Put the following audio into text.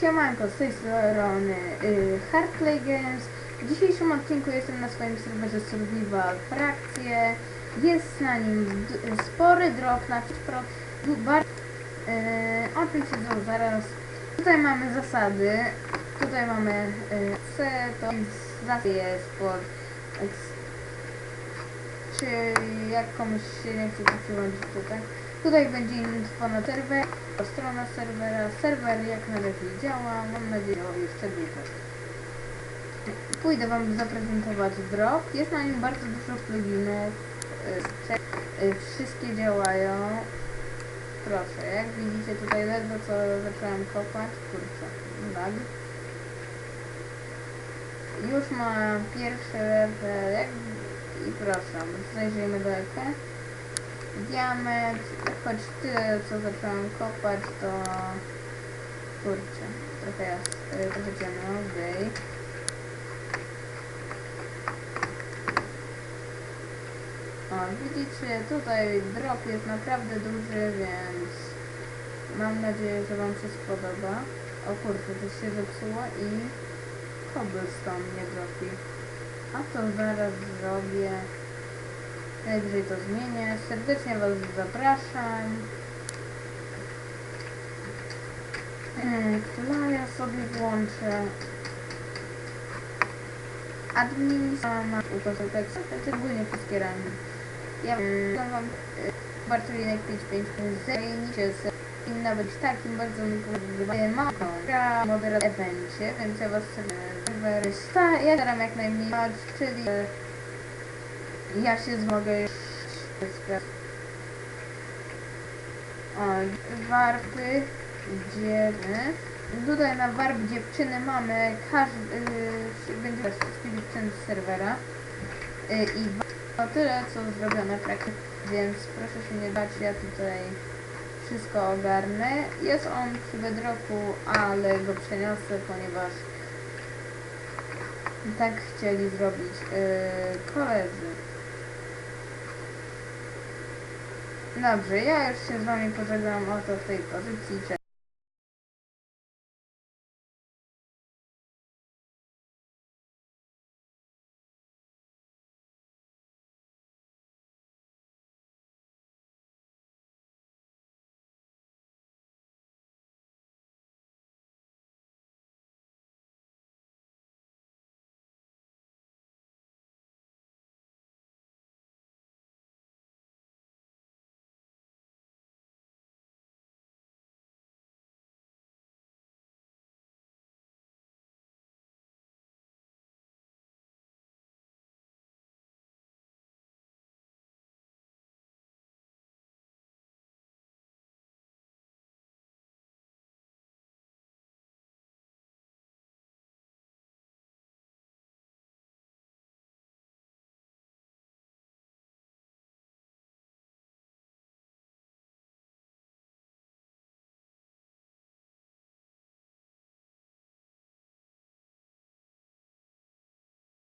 Siemanko, z tej strony y, Hardplay Games. W dzisiejszym odcinku jestem na swoim serwerze Survival Frakcje. Jest na nim spory drop na Pro. Bar- y, o tym się zaraz. Tutaj mamy zasady. Tutaj mamy y, C, to zasady jest pod eks- czy jak komuś się nie chce to przyłączyć tutaj. Tutaj będzie info na serwer, strona serwera. Serwer jak na razie działa, mam nadzieję, że jeszcze długo. Pójdę Wam zaprezentować drop. Jest na nim bardzo dużo pluginów. cze- y, Wszystkie działają. Proszę, jak widzicie tutaj ledwo co zacząłem kopać. Kurczę, lag. Już ma pierwszy level, jak i proszę, zajrzyjmy do ekran. Diament, choć tyle co zacząłem kopać, to kurczę, trochę jest, trochę ciemno, okej. O, widzicie, tutaj drop jest naprawdę duży, więc mam nadzieję, że Wam się spodoba. O kurczę, coś się zepsuło i cobblestone nie dropi. A to zaraz zrobię. Najwyżej to zmienię. Serdecznie Was zapraszam. Flya sobie włączę. Administracja ukosotek. To ogólnie wszystkie ramy. Ja mm, Wam y, Bartolinek 555 zajmijcie się i nawet takim bardzo mi podoba. Gra moderator evencie, więc ja Was sta. Ja staram jak najmniej czyli ja się zmogę o, warpy dziewy. Tutaj na warp dziewczyny mamy każdy, yy, będzie wszystkie dziewczyny z serwera. Yy, I to tyle co zrobione praktycznie, więc proszę się nie bać, ja tutaj wszystko ogarnę. Jest on przy bedroku, ale go przeniosę, ponieważ tak chcieli zrobić yy, koledzy. Dobrze, ja już się z wami pożegnam oto w tej pozycji. Cześć.